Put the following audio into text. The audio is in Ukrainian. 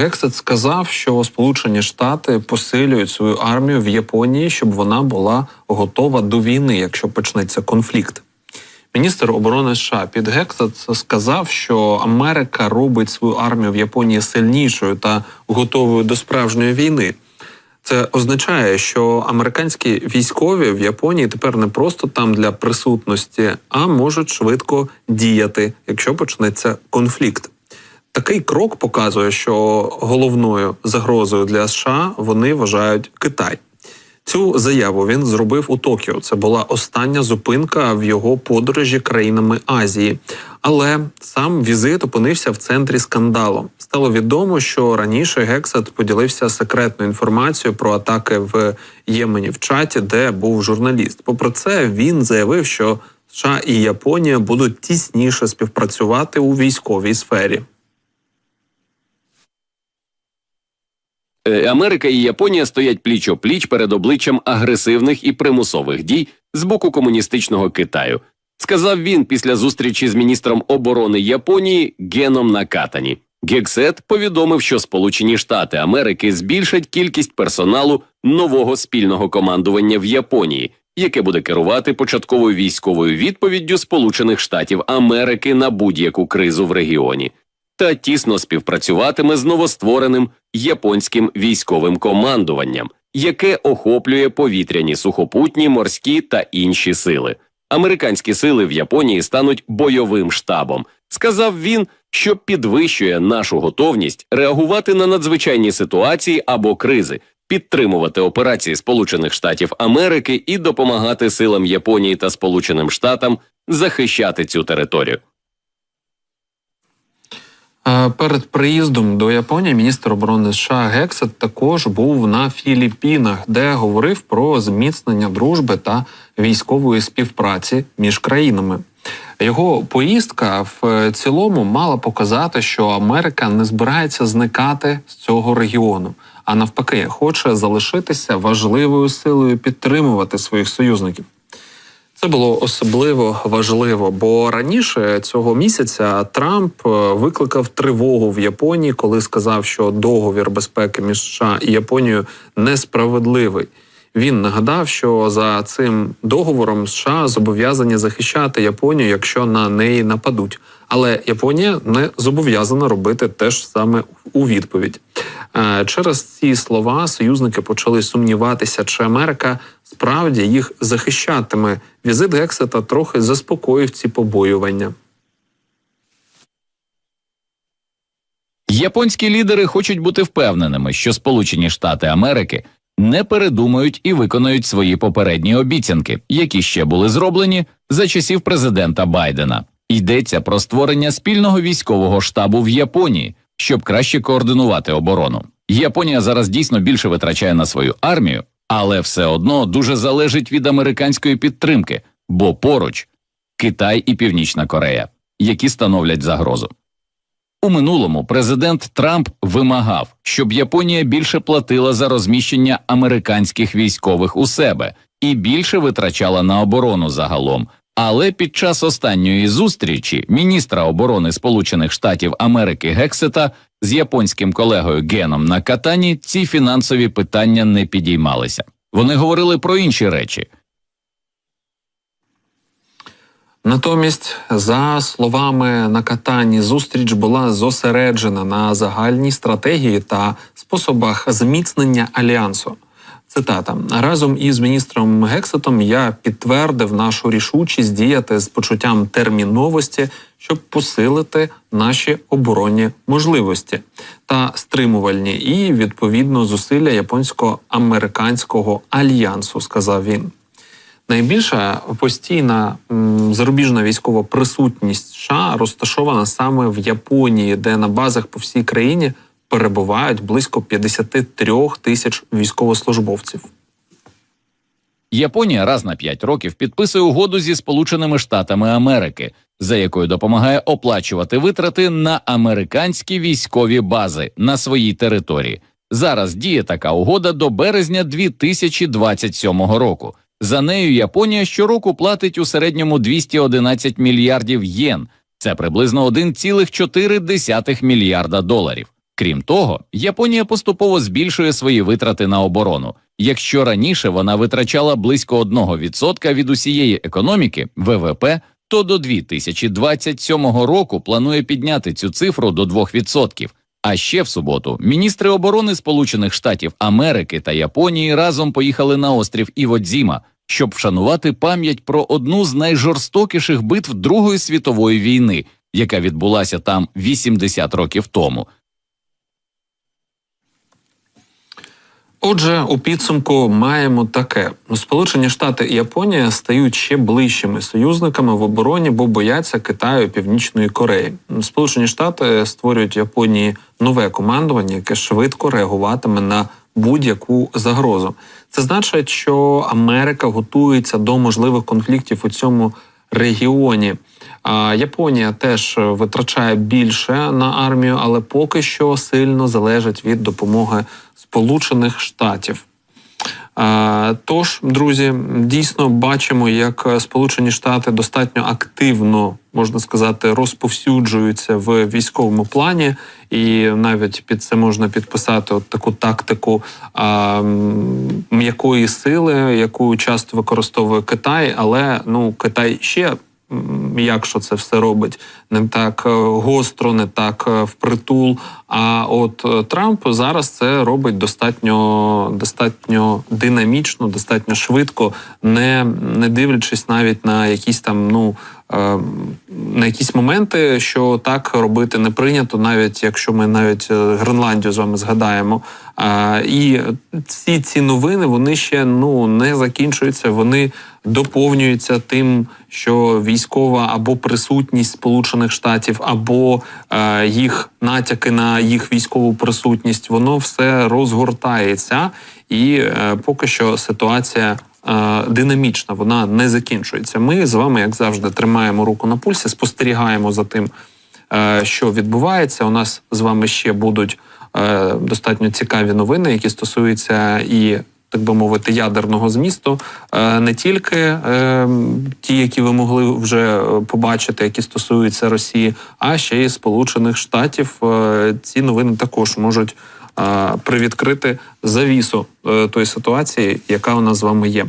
Гексет сказав, що Сполучені Штати посилюють свою армію в Японії, щоб вона була готова до війни, якщо почнеться конфлікт. Міністр оборони США Під Гексет сказав, що Америка робить свою армію в Японії сильнішою та готовою до справжньої війни. Це означає, що американські військові в Японії тепер не просто там для присутності, а можуть швидко діяти, якщо почнеться конфлікт. Такий крок показує, що головною загрозою для США вони вважають Китай. Цю заяву він зробив у Токіо. Це була остання зупинка в його подорожі країнами Азії. Але сам візит опинився в центрі скандалу. Стало відомо, що раніше Гексет поділився секретною інформацією про атаки в Ємені в чаті, де був журналіст. Попри це, він заявив, що США і Японія будуть тісніше співпрацювати у військовій сфері. Америка і Японія стоять пліч о пліч перед обличчям агресивних і примусових дій з боку комуністичного Китаю, сказав він після зустрічі з міністром оборони Японії Геном Накатані. Гексет повідомив, що Сполучені Штати Америки збільшать кількість персоналу нового спільного командування в Японії, яке буде керувати початковою військовою відповіддю Сполучених Штатів Америки на будь-яку кризу в регіоні та тісно співпрацюватиме з новоствореним японським військовим командуванням, яке охоплює повітряні сухопутні, морські та інші сили. Американські сили в Японії стануть бойовим штабом. Сказав він, що підвищує нашу готовність реагувати на надзвичайні ситуації або кризи, підтримувати операції Сполучених Штатів Америки і допомагати силам Японії та Сполученим Штатам захищати цю територію. Е, Перед приїздом до Японії міністр оборони США Гексет також був на Філіппінах, де говорив про зміцнення дружби та військової співпраці між країнами. Його поїздка в цілому мала показати, що Америка не збирається зникати з цього регіону, а навпаки, хоче залишитися важливою силою підтримувати своїх союзників. Це було особливо важливо, бо раніше цього місяця Трамп е, викликав тривогу в Японії, коли сказав, що договір безпеки між США і Японією несправедливий. Він нагадав, що за цим договором США зобов'язані захищати Японію, якщо на неї нападуть. Але Японія не зобов'язана робити те ж саме у відповідь. Е, Через ці слова союзники почали сумніватися, чи Америка справді їх захищатиме. Візит Гексета трохи заспокоїв ці побоювання. Японські лідери хочуть бути впевненими, що Сполучені Штати Америки не передумають і виконають свої попередні обіцянки, які ще були зроблені за часів президента Байдена. Йдеться про створення спільного військового штабу в Японії, щоб краще координувати оборону. Японія зараз дійсно більше витрачає на свою армію, але все одно дуже залежить від американської підтримки, бо поруч Китай і Північна Корея, які становлять загрозу. У минулому президент Трамп вимагав, щоб Японія більше платила за розміщення американських військових у себе і більше витрачала на оборону загалом. Але під час останньої зустрічі міністра оборони Сполучених Штатів Америки Гексета з японським колегою Геном на Катані ці фінансові питання не підіймалися. Вони говорили про інші речі. Натомість, за словами на Катані, зустріч була зосереджена на загальній стратегії та способах зміцнення альянсу. Цитата разом із міністром Гексетом я підтвердив нашу рішучість діяти з почуттям терміновості, щоб посилити наші оборонні можливості та стримувальні і відповідно зусилля японсько-американського альянсу, сказав він. Найбільша постійна зарубіжна військова присутність США розташована саме в Японії, де на базах по всій країні перебувають близько 53 тисяч військовослужбовців. Японія раз на 5 років підписує угоду зі Сполученими Штатами Америки, за якою допомагає оплачувати витрати на американські військові бази на своїй території. Зараз діє така угода до березня 2027 року. За нею Японія щороку платить у середньому 211 мільярдів єн. Це приблизно 1,4 мільярда доларів. Крім того, Японія поступово збільшує свої витрати на оборону. Якщо раніше вона витрачала близько 1% від усієї економіки ВВП, то до 2027 року планує підняти цю цифру до 2%. А ще в суботу міністри оборони Сполучених Штатів Америки та Японії разом поїхали на острів Іводзіма, щоб вшанувати пам'ять про одну з найжорстокіших битв Другої світової війни, яка відбулася там 80 років тому. Отже, у підсумку маємо таке: Сполучені Штати і Японія стають ще ближчими союзниками в обороні, бо бояться Китаю і Північної Кореї. Сполучені Штати створюють Японії нове командування, яке швидко реагуватиме на будь-яку загрозу. Це значить, що Америка готується до можливих конфліктів у цьому регіоні. Японія теж витрачає більше на армію, але поки що сильно залежить від допомоги Сполучених Штатів. Тож, друзі, дійсно бачимо, як Сполучені Штати достатньо активно можна сказати розповсюджуються в військовому плані, і навіть під це можна підписати от таку тактику а, м'якої сили, яку часто використовує Китай, але ну Китай ще. м, М'якше це все робить не так е, гостро, не так е, впритул. А от е, Трамп зараз це робить достатньо достатньо динамічно, достатньо швидко, не, не дивлячись навіть на якісь там ну. На якісь моменти, що так робити не прийнято, навіть якщо ми навіть Гренландію з вами згадаємо. І всі ці новини вони ще ну не закінчуються. Вони доповнюються тим, що військова або присутність Сполучених Штатів, або е, їх натяки на їх військову присутність, воно все розгортається, і е, поки що ситуація. е, Динамічна, вона не закінчується. Ми з вами, як завжди, тримаємо руку на пульсі, спостерігаємо за тим, що відбувається. У нас з вами ще будуть достатньо цікаві новини, які стосуються і. Так би мовити, ядерного змісту, Е, не тільки е, ті, які ви могли вже е, побачити, які стосуються Росії, а ще й Сполучених Штатів. Ці новини також можуть привідкрити завісу тої ситуації, яка у нас з вами є.